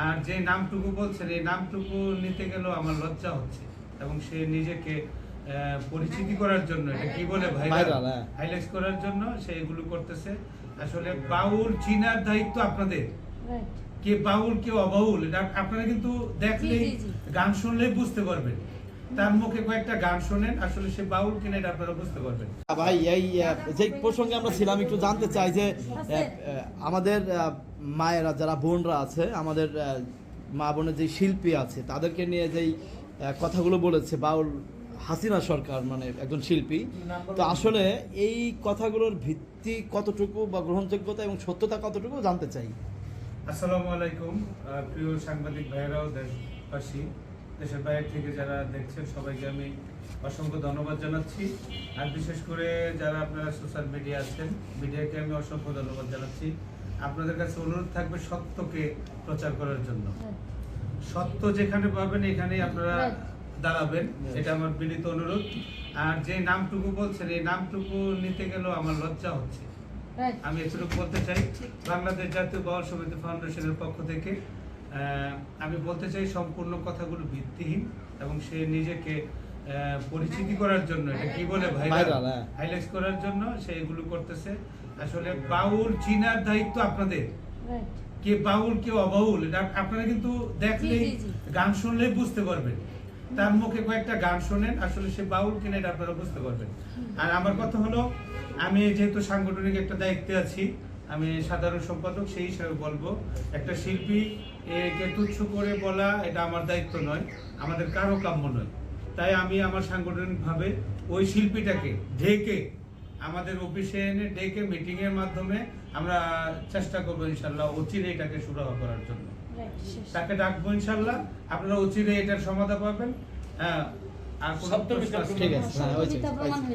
আর যে নামটুকু বলছেন এই নামটুকু নিতে গেলেও আমার লজ্জা হচ্ছে এবং সে নিজেকে পরিচিতি করার জন্য এটা কি বলে ভাইরাল? হ্যাঁ। হাইলাইট করার জন্য সে এগুলো করতেছে। আসলে বাউল চিনার দায়িত্ব আপনাদের। কে বাউল কে অবাউল এটা আপনারা কিন্তু দেখলেই। গান শুনলেই বুঝতে পারবেন। তার মুখে কয়েকটা গান শোনেন আসলে সে বাউল কিনা এটা আপনারা বুঝতে পারবেন। ভাই এই যে প্রসঙ্গে আমরা ছিলাম একটু জানতে চাই যে আমাদের মায়েরা যারা বোনরা আছে আমাদের মা বোনের যে শিল্পী আছে তাদেরকে নিয়ে যেই কথাগুলো বলেছে বাউল হাসিনা সরকার মানে একজন শিল্পী তো আসলে এই কথাগুলোর ভিত্তি কতটুকু বা গ্রহণযোগ্যতা এবং সত্যতা কতটুকু জানতে চাই? আসসালামু আলাইকুম প্রিয় সাংবাদিক ভাইয়েরাও দেশবাসী। দেশের বাইরে থেকে যারা দেখছেন সবাইকে আমি অসংখ্য ধন্যবাদ জানাচ্ছি। আর বিশেষ করে যারা আপনারা সোশ্যাল মিডিয়া আছেন মিডিয়াকে আমি অসংখ্য ধন্যবাদ জানাচ্ছি। আপনাদের কাছে অনুরোধ থাকবে সত্যকে প্রচার করার জন্য। সত্য যেখানে পাবেন এখানেই আপনারা দাঁড়াবেন। এটা আমার বিনীত অনুরোধ। আর যে নামটুকু বলছেন এই নামটুকু নিতে গেলেও আমার লজ্জা হচ্ছে। আমি এতটুকু বলতে চাই বাংলাদেশ জাতীয় বাউল সমিতি ফাউন্ডেশনের পক্ষ থেকে আমি বলতে চাই সম্পূর্ণ কথাগুলো ভিত্তিহীন এবং সে নিজেকে পরিচিতি করার জন্য এটা কি বলে ভাইরাল হ্যাঁ। হাইলাইট করার জন্য সে এগুলো করতেছে। আসলে বাউল চিনার দায়িত্ব আপনাদের। কে বাউল কে অবাউল এটা আপনারা কিন্তু দেখলেই। গান শুনলেই বুঝতে পারবেন। তার মুখে কয়েকটা গান শোনেন আসলে সে বাউল কিনা এটা আপনারা বুঝতে পারবেন। আর আমার কথা হলো আমি যেহেতু সাংগঠনিক একটা দায়িত্বে আছি আমি সাধারণ সম্পাদক সেই হিসাবে বলব একটা শিল্পী একে তুচ্ছ করে বলা এটা আমার দায়িত্ব নয় আমাদের কারও কাম্য নয়। তাই আমি আমার সাংগঠনিকভাবে ওই শিল্পীটাকে ঢেকে আমাদের অফিসে এনে ডেকে মিটিং এর মাধ্যমে আমরা চেষ্টা করব ইনশাল্লাহ অচিরে এটাকে সুরাহা করার জন্য। তাকে ডাকবো ইনশাল্লাহ আপনারা অচিরে এটার সমাধান পাবেন। হ্যাঁ আর? ঠিক আছে